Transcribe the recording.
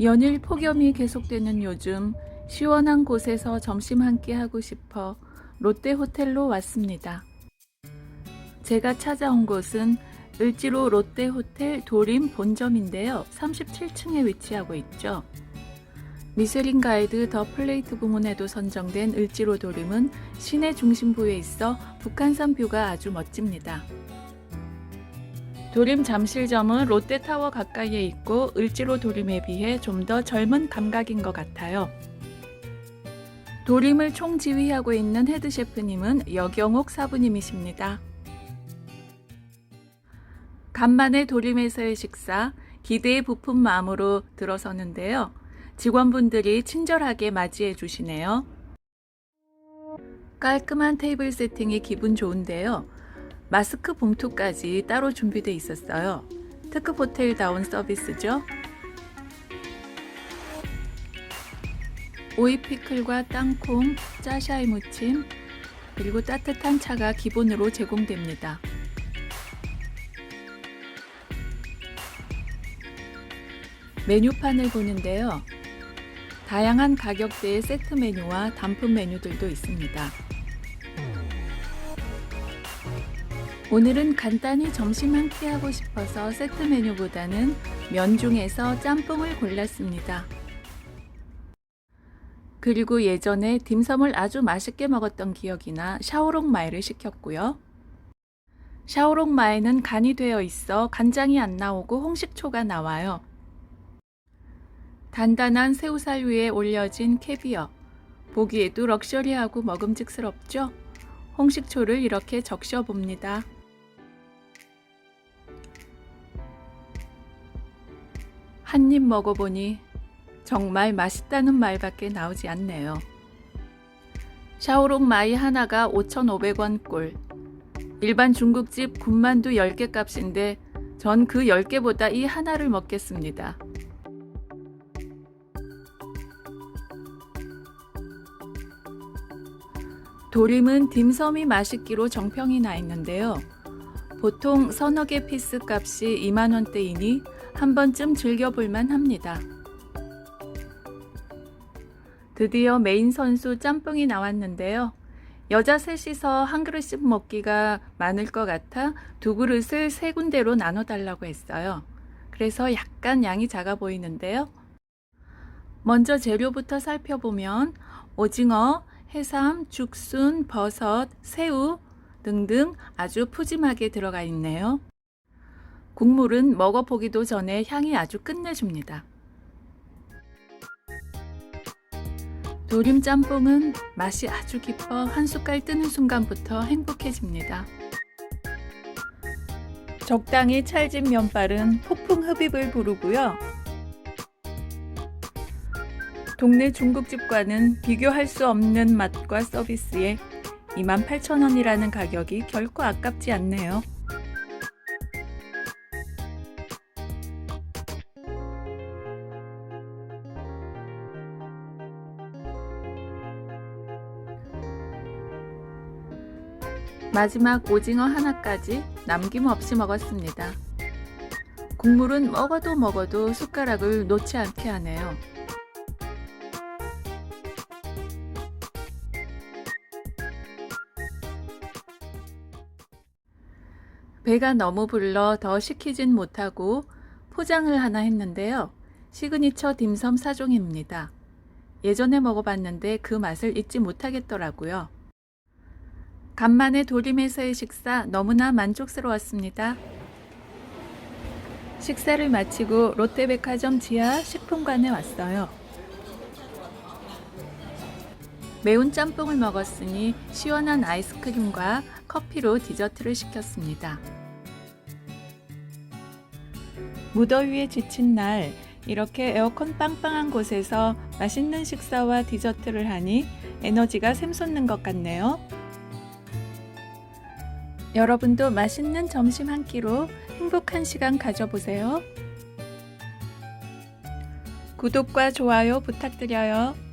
연일 폭염이 계속되는 요즘 시원한 곳에서 점심 한 끼 하고 싶어 롯데 호텔로 왔습니다. 제가 찾아온 곳은 을지로 롯데 호텔 도림 본점인데요. 37층에 위치하고 있죠. 미쉐린 가이드 더 플레이트 부문에도 선정된 을지로 도림은 시내 중심부에 있어 북한산 뷰가 아주 멋집니다. 도림 잠실점은 롯데타워 가까이에 있고 을지로 도림에 비해 좀 더 젊은 감각인 것 같아요. 도림을 총지휘하고 있는 헤드 셰프님은 여경옥 사부님이십니다. 간만에 도림에서의 식사, 기대에 부푼 마음으로 들어서는데요. 직원분들이 친절하게 맞이해 주시네요. 깔끔한 테이블 세팅이 기분 좋은데요. 마스크 봉투까지 따로 준비돼 있었어요. 특급 호텔다운 서비스죠. 오이 피클과 땅콩, 짜샤이 무침, 그리고 따뜻한 차가 기본으로 제공됩니다. 메뉴판을 보는데요. 다양한 가격대의 세트 메뉴와 단품 메뉴들도 있습니다. 오늘은 간단히 점심 한 끼 하고 싶어서 세트 메뉴보다는 면 중에서 짬뽕을 골랐습니다. 그리고 예전에 딤섬을 아주 맛있게 먹었던 기억이나 샤오롱 마이를 시켰고요. 샤오롱 마이는 간이 되어 있어 간장이 안 나오고 홍식초가 나와요. 단단한 새우살 위에 올려진 캐비어. 보기에도 럭셔리하고 먹음직스럽죠? 홍식초를 이렇게 적셔 봅니다. 한 입 먹어보니 정말 맛있다는 말밖에 나오지 않네요. 샤오롱 마이 하나가 5,500원 꼴. 일반 중국집 군만두 10개 값인데 전 그 10개보다 이 하나를 먹겠습니다. 도림은 딤섬이 맛있기로 정평이 나 있는데요. 보통 서너 개 피스 값이 2만원대이니 한 번쯤 즐겨볼만 합니다. 드디어 메인 선수 짬뽕이 나왔는데요. 여자 셋이서 한 그릇씩 먹기가 많을 것 같아 두 그릇을 세 군데로 나눠달라고 했어요. 그래서 약간 양이 작아 보이는데요. 먼저 재료부터 살펴보면 오징어, 해삼, 죽순, 버섯, 새우 등등 아주 푸짐하게 들어가 있네요. 국물은 먹어보기도 전에 향이 아주 끝내줍니다. 도림 짬뽕은 맛이 아주 깊어 한 숟갈 뜨는 순간부터 행복해집니다. 적당히 찰진 면발은 폭풍 흡입을 부르고요. 동네 중국집과는 비교할 수 없는 맛과 서비스에 28,000원이라는 가격이 결코 아깝지 않네요. 마지막 오징어 하나까지 남김없이 먹었습니다. 국물은 먹어도 먹어도 숟가락을 놓지 않게 하네요. 배가 너무 불러 더 시키진 못하고 포장을 하나 했는데요. 시그니처 딤섬 사종입니다. 예전에 먹어봤는데 그 맛을 잊지 못하겠더라고요. 간만에 도림에서의 식사 너무나 만족스러웠습니다. 식사를 마치고 롯데백화점 지하 식품관에 왔어요. 매운 짬뽕을 먹었으니 시원한 아이스크림과 커피로 디저트를 시켰습니다. 무더위에 지친 날 이렇게 에어컨 빵빵한 곳에서 맛있는 식사와 디저트를 하니 에너지가 샘솟는 것 같네요. 여러분도 맛있는 점심 한 끼로 행복한 시간 가져보세요. 구독과 좋아요 부탁드려요.